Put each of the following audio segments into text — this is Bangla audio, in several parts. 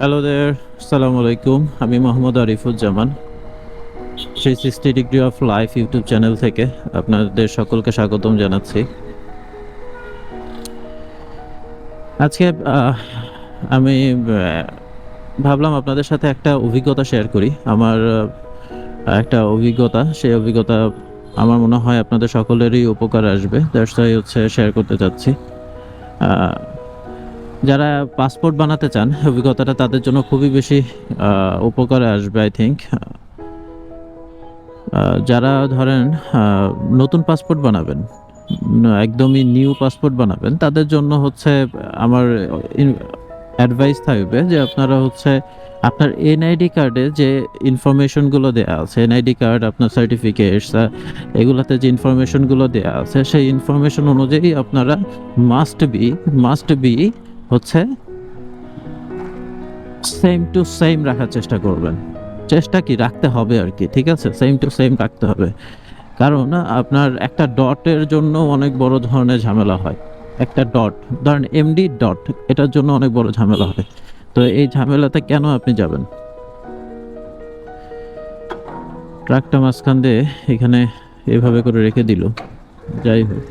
হ্যালো দের আসসালামু আলাইকুম আমি Mohammad Arifuzzaman. Three sixty degree of life YouTube channel থেকে আপনাদের সকলকে স্বাগতম জানাচ্ছি। আজকে আমি ভাবলাম আপনাদের সাথে একটা অভিজ্ঞতা শেয়ার করি। আমার একটা অভিজ্ঞতা, সেই অভিজ্ঞতা আমার মনে হয় আপনাদের সকলেরই উপকার আসবে। ওয়াই হচ্ছে শেয়ার করতে চাচ্ছি। যারা পাসপোর্ট বানাতে চান, অভিজ্ঞতাটা তাদের জন্য খুবই বেশি উপকারে আসবে আই থিঙ্ক যারা ধরেন নতুন পাসপোর্ট বানাবেন একদমই নিউ পাসপোর্ট বানাবেন, তাদের জন্য হচ্ছে আমার অ্যাডভাইস থাকবে যে আপনারা হচ্ছে আপনার এনআইডি কার্ডে যে ইনফরমেশনগুলো দেওয়া আছে এনআইডি কার্ড আপনার সার্টিফিকেটস এগুলোতে যে ইনফরমেশনগুলো দেওয়া আছে, সেই ইনফরমেশন অনুযায়ী আপনারা মাস্ট বি মাস্ট বি হচ্ছে সেম টু সেম রাখার চেষ্টা করবেন। চেষ্টা কি রাখতে হবে আর কি, ঠিক আছে? সেম টু সেম রাখতে হবে। কারণ আপনার একটা ডটের জন্য অনেক বড় ধরনের ঝামেলা হয়। একটা ডট ধরেন এমডি ডট এটার জন্য অনেক বড় ঝামেলা হয়। তো এই ঝামেলাতে কেন আপনি যাবেন? ট্রাকটা মাঝখান দিয়ে এখানে এভাবে করে রেখে দিল। যাই হোক।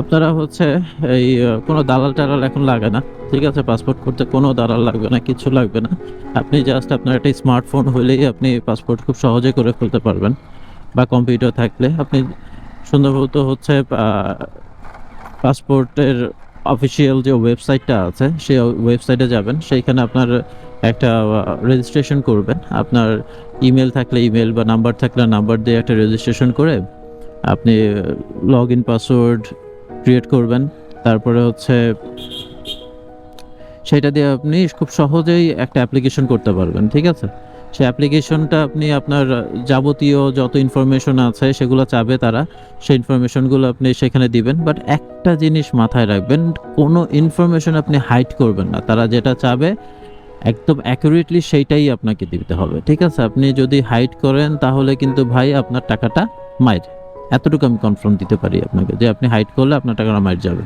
আপনারা হচ্ছে এই কোনো দালাল টালাল এখন লাগে না, ঠিক আছে? পাসপোর্ট করতে কোনো দালাল লাগবে না, কিছু লাগবে না। আপনি জাস্ট আপনার একটা স্মার্টফোন হলেই আপনি পাসপোর্ট খুব সহজে করে ফেলতে পারবেন। বা কম্পিউটার থাকলে আপনি সুন্দরবত হচ্ছে পাসপোর্টের অফিসিয়াল যে ওয়েবসাইটটা আছে, সেই ওয়েবসাইটে যাবেন। সেইখানে আপনার একটা রেজিস্ট্রেশন করবেন। আপনার ইমেল থাকলে ইমেল বা নাম্বার থাকলে নাম্বার দিয়ে একটা রেজিস্ট্রেশন করে আপনি লগ ইন পাসওয়ার্ড ক্রিয়েট করবেন। তারপরে হচ্ছে সেটা দিয়ে আপনি খুব সহজেই একটা অ্যাপ্লিকেশন করতে পারবেন, ঠিক আছে? সেই অ্যাপ্লিকেশনটা আপনি আপনার যাবতীয় যত ইনফরমেশন আছে সেগুলো চাবে তারা, সেই ইনফরমেশনগুলো আপনি সেখানে দিবেন। বাট একটা জিনিস মাথায় রাখবেন, কোনো ইনফরমেশন আপনি হাইড করবেন না। তারা যেটা চাবে, একদম অ্যাকুরেটলি সেইটাই আপনাকে দিতে হবে, ঠিক আছে? আপনি যদি হাইড করেন তাহলে কিন্তু ভাই আপনার টাকাটা মাইর। এতটুকু আমি কনফার্ম দিতে পারি আপনাকে যে আপনি হাইড করলে আপনার টাকাটা মাইর যাবে।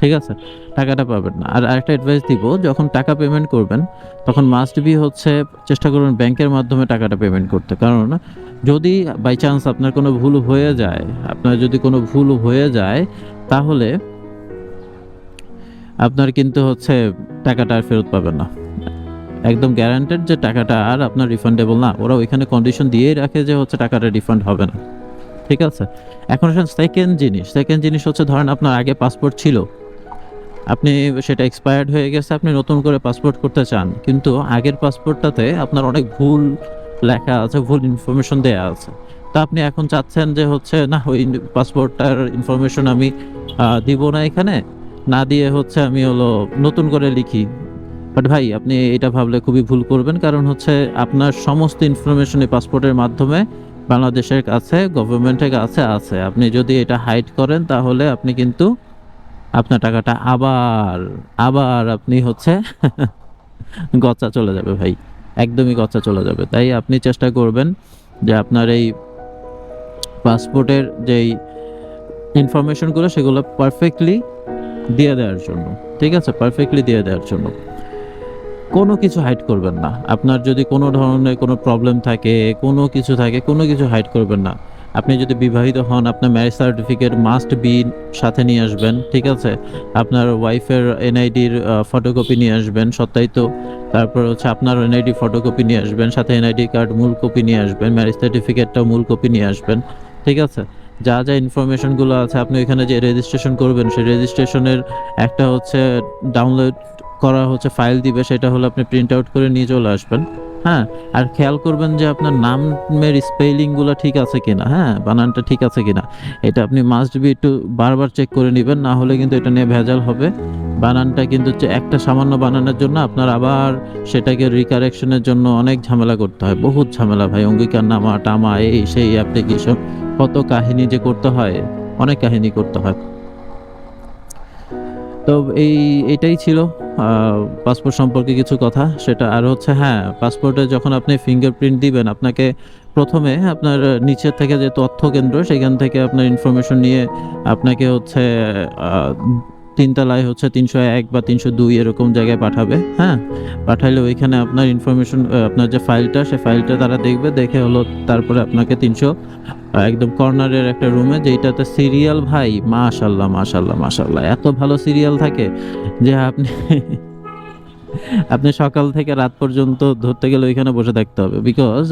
ঠিক আছে? টাকাটা পাবেন না। আর আরেকটা অ্যাডভাইস দিব, যখন টাকা পেমেন্ট করবেন, তখন মাস্ট বি হচ্ছে চেষ্টা করবেন ব্যাংকের মাধ্যমে টাকাটা পেমেন্ট করতে। কারণ যদি বাই চান্স আপনার কোনো ভুল হয়ে যায়, আপনার যদি কোনো ভুল হয়ে যায়, তাহলে আপনার কিন্তু হচ্ছে টাকাটা আর ফেরত পাবেন না। একদম গ্যারান্টেড যে টাকাটা আর আপনার রিফান্ডেবল না। ওরা ওইখানে কন্ডিশন দিয়েই রাখে যে হচ্ছে টাকাটা রিফান্ড হবে না। ঠিক আছে? এখন আসেন সেকেন্ড জিনিস। সেকেন্ড জিনিস হচ্ছে, ধরেন আপনার আগে পাসপোর্ট ছিল। আপনি সেটা এক্সপায়ার্ড হয়ে গেছে, আপনি নতুন করে পাসপোর্ট করতে চান। কিন্তু আগের পাসপোর্টটাতে আপনার অনেক ভুল লেখা আছে, ভুল ইনফরমেশন দেওয়া আছে। তা আপনি এখন চাচ্ছেন যে হচ্ছে, না, ওই পাসপোর্টটার ইনফরমেশন আমি দিব না এখানে। না দিয়ে হচ্ছে আমি হলো নতুন করে লিখি। বাট ভাই, আপনি এটা ভাবলে খুবই ভুল করবেন। কারণ হচ্ছে, আপনার সমস্ত ইনফরমেশন এই পাসপোর্টের মাধ্যমে বাংলাদেশের কাছে গভর্নমেন্টের কাছে আছে। আপনি যদি এটা হাইড করেন, তাহলে আপনি কিন্তু আপনার টাকাটা আবার আবার আপনি হচ্ছে গচ্চা চলে যাবে ভাই। একদমই গচ্চা চলে যাবে। তাই আপনি চেষ্টা করবেন যে আপনার এই পাসপোর্টের যেই ইনফরমেশনগুলো সেগুলো পারফেক্টলি দিয়ে দেওয়ার জন্য। ঠিক আছে? পারফেক্টলি দিয়ে দেওয়ার জন্য। কোনো কিছু হাইড করবেন না। আপনার যদি কোনো ধরনের কোনো প্রবলেম থাকে, কোনো কিছু থাকে, কোনো কিছু হাইড করবেন না। আপনি যদি বিবাহিত হন, আপনার ম্যারেজ সার্টিফিকেট মাস্ট বি সাথে নিয়ে আসবেন, ঠিক আছে? আপনার ওয়াইফের এনআইডির ফটোকপি নিয়ে আসবেন, সত্যায়িত। তারপর হচ্ছে আপনার এনআইডি ফটোকপি নিয়ে আসবেন, সাথে এনআইডি কার্ড মূল কপি নিয়ে আসবেন ম্যারেজ সার্টিফিকেটটাও মূল কপি নিয়ে আসবেন, ঠিক আছে? যা যা ইনফরমেশনগুলো আছে, আপনি ওইখানে যে রেজিস্ট্রেশন করবেন, সেই রেজিস্ট্রেশনের একটা হচ্ছে ডাউনলোড করা হচ্ছে ফাইল দিবে, সেটা হলো আপনি প্রিন্ট আউট করে নিয়ে চলে আসবেন। হ্যাঁ আর খেয়াল করবেন যে আপনার নামের স্পেলিংগুলো ঠিক আছে কিনা হ্যাঁ বানানটা ঠিক আছে কিনা। এটা আপনি মাস্ট বি একটু বারবার চেক করে নেবেন, না হলে কিন্তু এটা নিয়ে ভেজাল হবে। বানানটা কিন্তু একটা সামান্য বানানোর জন্য আপনার আবার সেটাকে রিকারেকশনের জন্য অনেক ঝামেলা করতে হয়। বহুত ঝামেলা ভাই, অঙ্গীকার নামা, টামা, এই, সেই অ্যাপ্লিকেশন কত কাহিনী যে করতে হয়, অনেক কাহিনী করতে হয়। তো এই, এটাই ছিল পাসপোর্ট সম্পর্কে কিছু কথা। সেটা আর হচ্ছে হ্যাঁ পাসপোর্টে যখন আপনি ফিঙ্গারপ্রিন্ট দিবেন, আপনাকে প্রথমে আপনার নিচের থেকে যে তথ্য কেন্দ্র সেখান থেকে আপনার ইনফরমেশন নিয়ে আপনাকে হচ্ছে তিনতলায় হচ্ছে তিনশো এক বা তিনশো দুই এরকম জায়গায় পাঠাবে হ্যাঁ? পাঠাইলে ওইখানে আপনার ইনফরমেশন আপনার যে ফাইলটা সে ফাইলটা তারা দেখবে, দেখে হলো তারপরে আপনাকে তিনশো একদম কর্নারের একটা রুমে যেটাতে সিরিয়াল, ভাই, মাশাল্লাহ মাশাল্লাহ মাশাল্লাহ। এত ভালো সিরিয়াল থাকে যে আপনি আপনি সকাল থেকে রাত পর্যন্ত ধরতে গেলে ওইখানে বসে থাকতে হবে। বিকজ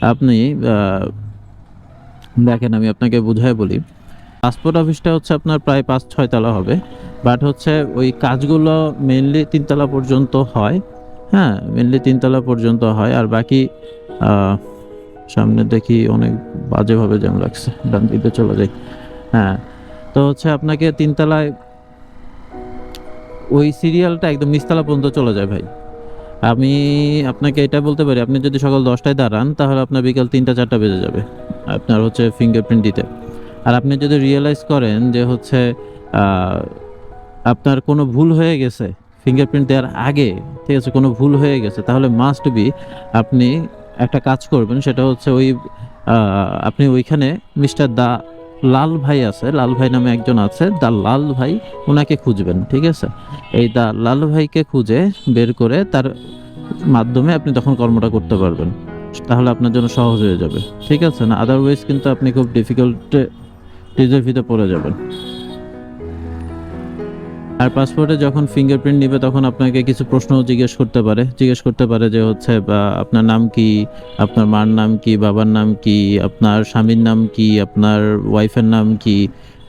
আপনি দেখেন, আমি আপনাকে বুঝায় বলি, পাসপোর্ট অফিসটা হচ্ছে আপনার প্রায় পাঁচ, ছয় তলা হবে। বাট হচ্ছে ওই কাজগুলো মেনলি তিনতলা পর্যন্ত হয়। হ্যাঁ মেনলি তিনতলা পর্যন্ত হয়। আর বাকি সামনে দেখি অনেক বাজেভাবে জ্যাম লাগছে। ডান দিকে চলে যাই। হ্যাঁ তো হচ্ছে আপনাকে তিনতলায় ওই সিরিয়ালটা একদম নিচতলা পর্যন্ত চলে যায় ভাই। আমি আপনাকে এটা বলতে পারি, আপনি যদি সকাল দশটায় দাঁড়ান, তাহলে আপনার বিকাল তিনটা, চারটা বেজে যাবে। আপনার হচ্ছে ফিঙ্গারপ্রিন্ট দিতে। আর আপনি যদি রিয়েলাইজ করেন যে হচ্ছে আপনার কোনো ভুল হয়ে গেছে ফিঙ্গারপ্রিন্ট দেওয়ার আগে, ঠিক আছে, কোনো ভুল হয়ে গেছে, তাহলে মাস্ট বি আপনি একটা কাজ করবেন, সেটা হচ্ছে ওই আপনি ওইখানে মিস্টার দা লাল ভাই আছে, লাল ভাই নামে একজন আছে, দা লাল ভাই ওনাকে খুঁজবেন, ঠিক আছে? এই দা লাল ভাইকে খুঁজে বের করে তার মাধ্যমে আপনি তখন কর্মটা করতে পারবেন। তাহলে আপনার জন্য সহজ হয়ে যাবে, ঠিক আছে? না আদারওয়াইজ কিন্তু আপনি খুব ডিফিকাল্ট ডিজের ভিতরে পড়ে যাবেন। আর পাসপোর্টে যখন ফিঙ্গারপ্রিন্ট নেবে, তখন আপনাকে কিছু প্রশ্ন জিজ্ঞেস করতে পারে। জিজ্ঞেস করতে পারে যে হচ্ছে আপনার নাম কি? আপনার মার নাম কি? বাবার নাম কি? আপনার স্বামীর নাম কি? আপনার ওয়াইফের নাম কি?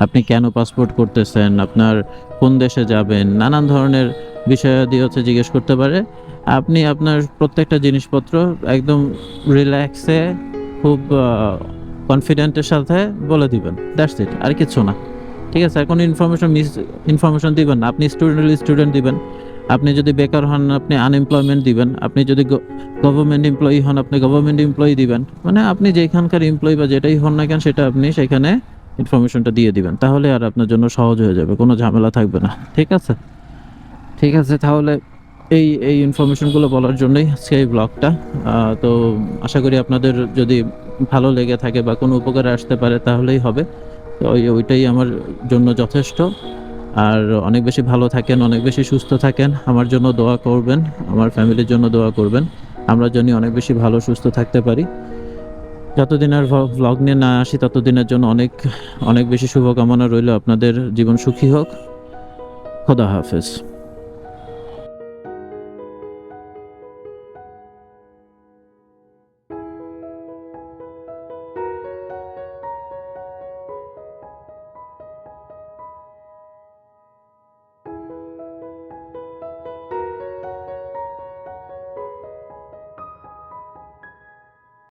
আপনি কেন পাসপোর্ট করতেছেন? আপনার কোন দেশে যাবেন? নানান ধরনের বিষয়াদি হচ্ছে জিজ্ঞেস করতে পারে। আপনি আপনার প্রত্যেকটা জিনিসপত্র একদম রিল্যাক্সে খুব কনফিডেন্টের সাথে বলে দিবেন। দ্যাটস ইট আর কিছু না। ঠিক আছে, আর কোনো ইনফরমেশন মিস ইনফরমেশন দিবেন না। আপনি স্টুডেন্ট হলে স্টুডেন্ট দিবেন। আপনি যদি বেকার হন, আপনি আনএমপ্লয়মেন্ট দিবেন। আপনি যদি গভর্নমেন্ট এমপ্লয়ি হন, আপনি গভর্নমেন্ট এমপ্লয়ি দিবেন। মানে আপনি যেখানকার এমপ্লয়ি বা যেটাই হন না কেন, সেটা আপনি সেখানে ইনফরমেশনটা দিয়ে দিবেন। তাহলে আর আপনার জন্য সহজ হয়ে যাবে, কোনো ঝামেলা থাকবে না। ঠিক আছে? ঠিক আছে, তাহলে এই এই ইনফরমেশনগুলো বলার জন্যই এই ব্লগটা তো আশা করি আপনাদের যদি ভালো লেগে থাকে বা কোনো উপকারে আসতে পারে, তাহলেই হবে। ওই, ওইটাই আমার জন্য যথেষ্ট। আর অনেক বেশি ভালো থাকেন, অনেক বেশি সুস্থ থাকেন। আমার জন্য দোয়া করবেন, আমার ফ্যামিলির জন্য দোয়া করবেন। আমরা জন্য অনেক বেশি ভালো, সুস্থ থাকতে পারি। যতদিন আর ভ্লগ নিয়ে না আসি, ততদিনের জন্য অনেক অনেক বেশি শুভকামনা রইল। আপনাদের জীবন সুখী হোক। খোদা হাফেজ।